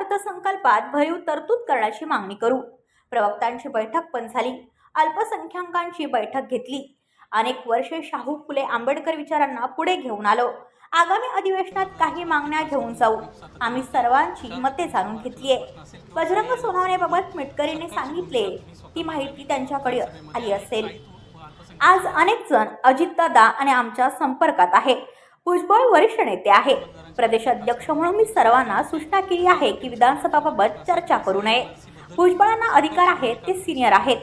अर्थसंकल्पात भरीव तरतूद करण्याची मागणी करू. प्रवक्तांची बैठक पण झाली. अल्पसंख्याकांची बैठक घेतली. अनेक वर्षे शाहू फुले आंबेडकर विचारांना पुढे घेऊन आलो. आगामी अधिवेशनात काही मागण्या घेऊन जाऊ. आम्ही सर्वांची मते जाणून घेतलीये. बजरंग सोनवण्याबाबत मिटकरीने सांगितले. ती माहिती त्यांच्याकडे आली असेल. आज अनेक जण अजितदादा आणि आमच्या संपर्कात आहे. भुजबळ वरिष्ठ नेते आहे. प्रदेशाध्यक्ष म्हणून मी सर्वांना सूचना केली आहे की विधानसभाबाबत चर्चा करू नये. भुजबळांना अधिकार आहेत ते सिनियर आहेत.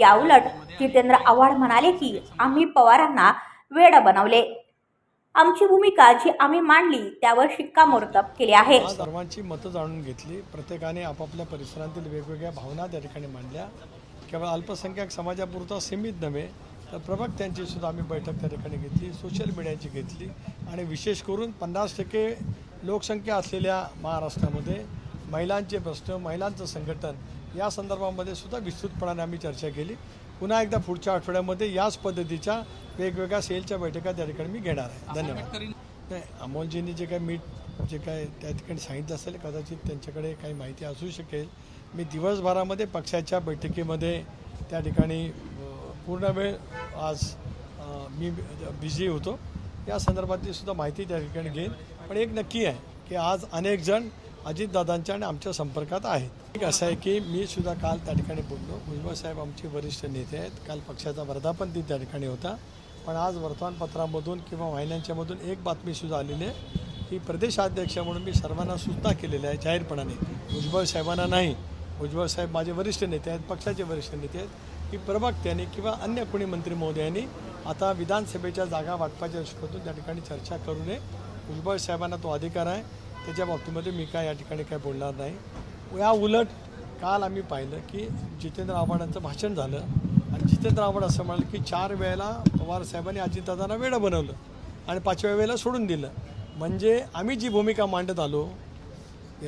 या उलट जितेंद्र आव्हाड म्हणाले की आम्ही पवारांना वेड बनवले. आमची भूमिका जी आम्ही मांडली त्यावर शिक्कामोर्तब केले आहे. सर्वांची मतं जाणून घेतली. प्रत्येकाने आपापल्या परिसरातील वेगवेगळ्या भावना त्या ठिकाणी मांडल्या. केवळ अल्पसंख्याक समाजापुरता सीमित नव्हे तर प्रवक्त्यांची सुद्धा आम्ही बैठक त्या ठिकाणी घेतली सोशल मीडियाची घेतली आणि विशेष करून पन्नास टक्के लोकसंख्या असलेल्या महाराष्ट्रामध्ये महिलांचे प्रश्न महिलांचं संघटन या संदर्भामध्ये सुद्धा विस्तृतपणाने आम्ही चर्चा केली. पुन्हा एकदा पुढच्या आठवड्यामध्ये याच पद्धतीच्या वेगवेगळ्या सेलच्या बैठका त्या ठिकाणी मी घेणार आहे. धन्यवाद. नाही अमोलजींनी जे काही मीट जे काय त्या ठिकाणी सांगितलं असेल कदाचित त्यांच्याकडे काही माहिती असू शकेल. मी दिवसभरामध्ये पक्षाच्या बैठकीमध्ये त्या ठिकाणी पूर्ण वेळ आज मी बिझी होतो. या संदर्भातली सुद्धा माहिती त्या ठिकाणी घेईन. पण एक नक्की आहे की आज अनेक जण अजितदादांच्या आणि आमच्या संपर्कात आहेत. एक असं आहे की मी सुद्धा काल त्या ठिकाणी बोललो. भुजबळ साहेब आमचे वरिष्ठ नेते आहेत. काल पक्षाचा वर्धापन दिन त्या ठिकाणी होता. पण आज वर्तमानपत्रामधून किंवा वाहिन्यांच्यामधून एक बातमीसुद्धा आलेली आहे. की प्रदेशाध्यक्ष म्हणून मी सर्वांना सूचना केलेल्या आहे जाहीरपणाने. भुजबळ साहेबांना नाही. भुजबळ साहेब माझे वरिष्ठ नेते आहेत. पक्षाचे वरिष्ठ नेते आहेत. की प्रवक्त्यांनी किंवा अन्य कोणी मंत्री महोदयांनी आता विधानसभेच्या जागा वाटपाच्या दृष्टीकोनातून त्या ठिकाणी चर्चा करू नये. भुजबळ साहेबांना तो अधिकार आहे. त्याच्या बाबतीमध्ये मी काय या ठिकाणी काय बोलणार नाही. या उलट काल आम्ही पाहिलं की जितेंद्र आव्हाडांचं भाषण झालं. आणि जितेंद्र आव्हाड असं म्हणाले की चार वेळेला पवार साहेबांनी अजितदादांना वेळं बनवलं आणि पाचव्या वेळेला सोडून दिलं. म्हणजे आम्ही जी भूमिका मांडत आलो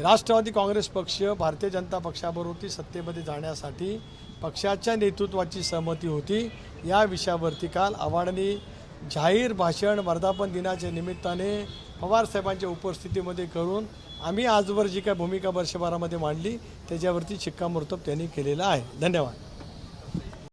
राष्ट्रवादी काँग्रेस पक्ष भारतीय जनता पक्षाबरोबर सत्तेमध्ये जाण्यासाठी पक्षाच्या नेतृत्वाची सहमती होती. या विषयावरती काल आव्हाडांनी जाहीर भाषण वर्धापन दिनाच्या निमित्ताने पवारसाहेबांच्या उपस्थितीमध्ये करून आम्ही आजवर जी काय भूमिका वर्षभरामध्ये मांडली त्याच्यावरती शिक्कामोर्तब त्यांनी केलेला आहे. धन्यवाद.